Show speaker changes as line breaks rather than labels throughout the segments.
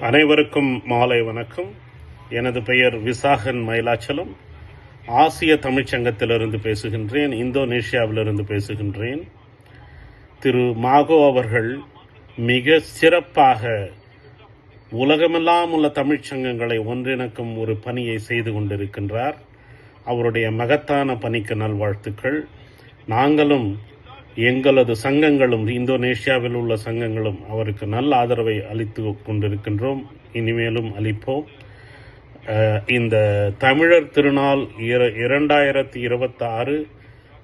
அனைவருக்கும் மாலை வணக்கம். எனது பெயர் விசாகன் மயிலாச்சலம். ஆசிய தமிழ்ச்சங்கத்திலிருந்து பேசுகின்றேன் இந்தோனேஷியாவிலிருந்து பேசுகின்றேன். திரு மாகோ அவர்கள் மிக சிறப்பாக உலகமெல்லாம் உள்ள தமிழ்ச்சங்கங்களை ஒன்றிணைக்கும் ஒரு பணியை செய்து கொண்டிருக்கின்றார். அவருடைய மகத்தான பணிக்கு நல்வாழ்த்துக்கள். நாங்களும் எங்களது சங்கங்களும் இந்தோனேஷியாவில் உள்ள சங்கங்களும் அவருக்கு நல்ல ஆதரவை அளித்து கொண்டிருக்கின்றோம். இனிமேலும் அளிப்போம். இந்த தமிழர் திருநாள் இர- இரண்டாயிரத்தி இருபத்தாறு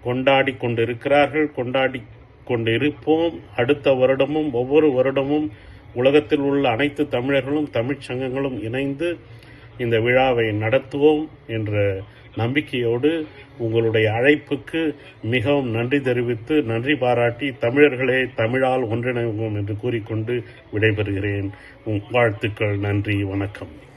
கொண்டாடி கொண்டிருக்கிறார்கள். கொண்டாடி கொண்டிருப்போம். அடுத்த வருடமும் ஒவ்வொரு வருடமும் உலகத்தில் உள்ள அனைத்து தமிழர்களும் தமிழ்ச் சங்கங்களும் இணைந்து இந்த விழாவை நடத்துவோம் என்ற நம்பிக்கையோடு உங்களுடைய அழைப்புக்கு மிகவும் நன்றி தெரிவித்து நன்றி பாராட்டி தமிழர்களே தமிழால் ஒன்றிணைவோம் என்று கூறிக்கொண்டு விடைபெறுகிறேன். வாழ்த்துக்கள் நன்றி வணக்கம்.